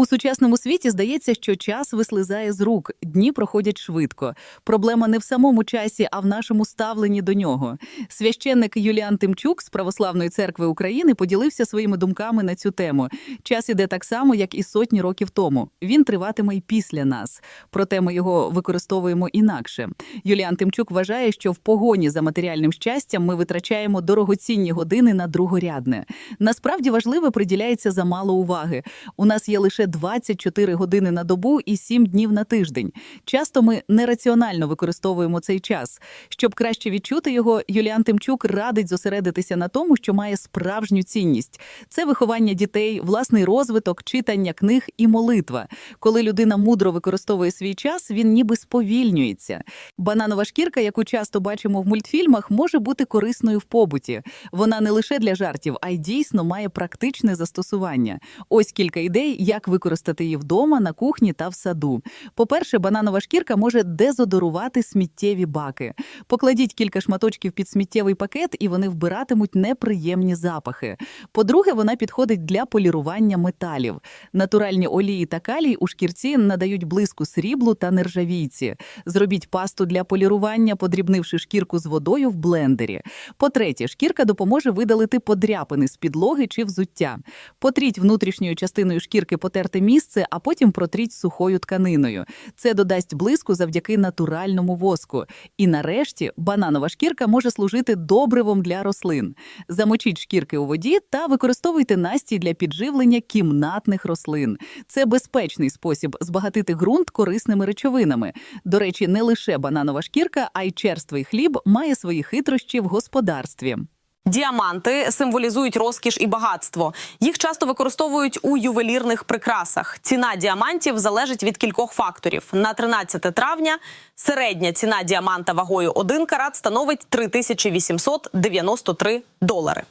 У сучасному світі здається, що час вислизає з рук, дні проходять швидко. Проблема не в самому часі, а в нашому ставленні до нього. Священник Юліан Тимчук з Православної церкви України поділився своїми думками на цю тему. Час іде так само, як і сотні років тому. Він триватиме й після нас. Проте ми його використовуємо інакше. Юліан Тимчук вважає, що в погоні за матеріальним щастям ми витрачаємо дорогоцінні години на другорядне. Насправді важливе приділяється замало уваги. У нас є лише 24 години на добу і 7 днів на тиждень. Часто ми нераціонально використовуємо цей час. Щоб краще відчути його, Юліан Тимчук радить зосередитися на тому, що має справжню цінність. Це виховання дітей, власний розвиток, читання книг і молитва. Коли людина мудро використовує свій час, він ніби сповільнюється. Бананова шкірка, яку часто бачимо в мультфільмах, може бути корисною в побуті. Вона не лише для жартів, а й дійсно має практичне застосування. Ось кілька ідей, як використати її вдома, на кухні та в саду. По-перше, бананова шкірка може дезодорувати сміттєві баки. Покладіть кілька шматочків під сміттєвий пакет, і вони вбиратимуть неприємні запахи. По-друге, вона підходить для полірування металів. Натуральні олії та калій у шкірці надають блиску сріблу та нержавійці. Зробіть пасту для полірування, подрібнивши шкірку з водою в блендері. По-третє, шкірка допоможе видалити подряпини з підлоги чи взуття. Потріть внутрішньою частиною шкірки потерте місце, а потім протріть сухою тканиною. Це додасть блиску завдяки натуральному воску. І нарешті бананова шкірка може служити добривом для рослин. Замочіть шкірки у воді та використовуйте настій для підживлення кімнатних рослин. Це безпечний спосіб збагатити ґрунт корисними речовинами. До речі, не лише бананова шкірка, а й черствий хліб має свої хитрощі в господарстві. Діаманти символізують розкіш і багатство. Їх часто використовують у ювелірних прикрасах. Ціна діамантів залежить від кількох факторів. На 13 травня середня ціна діаманта вагою 1 карат становить 3893 долари.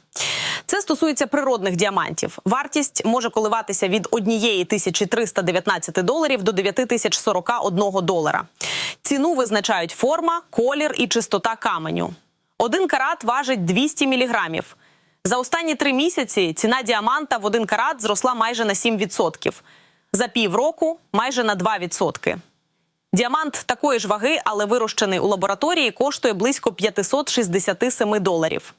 Це стосується природних діамантів. Вартість може коливатися від 1319 доларів до 9041 долара. Ціну визначають форма, колір і чистота каменю. Один карат важить 200 міліграмів. За останні три місяці ціна діаманта в один карат зросла майже на 7%. За півроку майже на 2%. Діамант такої ж ваги, але вирощений у лабораторії, коштує близько 567 доларів.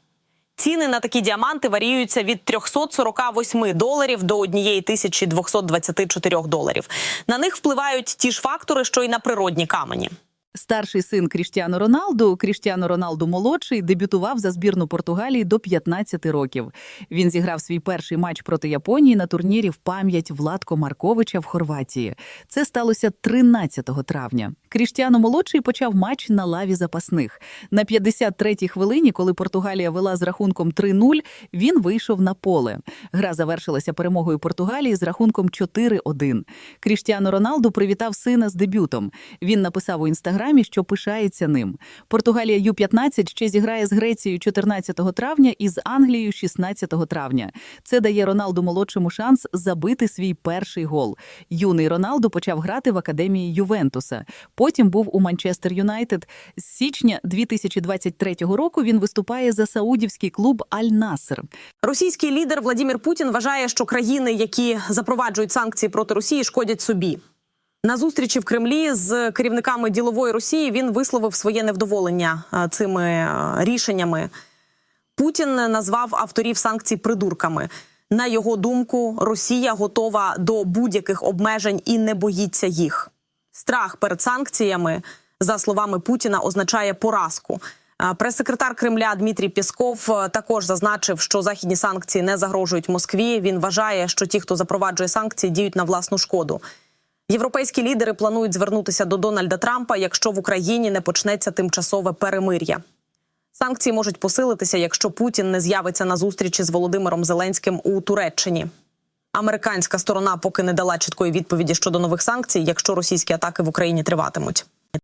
Ціни на такі діаманти варіюються від 348 доларів до 1224 доларів. На них впливають ті ж фактори, що й на природні камені. Старший син Кріштіану Роналду, Кріштіану Роналду молодший, дебютував за збірну Португалії до 15 років. Він зіграв свій перший матч проти Японії на турнірі в пам'ять Владко Марковича в Хорватії. Це сталося 13 травня. Кріштіану молодший почав матч на лаві запасних. На 53-й хвилині, коли Португалія вела з рахунком 3-0, він вийшов на поле. Гра завершилася перемогою Португалії з рахунком 4-1. Кріштіану Роналду привітав сина з дебютом. Він написав у інстаграмі, що пишається ним. Португалія Ю-15 ще зіграє з Грецією 14 травня і з Англією 16 травня. Це дає Роналду молодшому шанс забити свій перший гол. Юний Роналду почав грати в академії Ювентуса. Потім був у Манчестер Юнайтед. З січня 2023 року він виступає за саудівський клуб Аль-Наср. Російський лідер Владимир Путін вважає, що країни, які запроваджують санкції проти Росії, шкодять собі. На зустрічі в Кремлі з керівниками ділової Росії він висловив своє невдоволення цими рішеннями. Путін назвав авторів санкцій придурками. На його думку, Росія готова до будь-яких обмежень і не боїться їх. Страх перед санкціями, за словами Путіна, означає поразку. Прес-секретар Кремля Дмитрій Пєсков е, також зазначив, що західні санкції не загрожують Москві. Він вважає, що ті, хто запроваджує санкції, діють на власну шкоду. Європейські лідери планують звернутися до Дональда Трампа, якщо в Україні не почнеться тимчасове перемир'я. Санкції можуть посилитися, якщо Путін не з'явиться на зустрічі з Володимиром Зеленським у Туреччині. Американська сторона поки не дала чіткої відповіді щодо нових санкцій, якщо російські атаки в Україні триватимуть.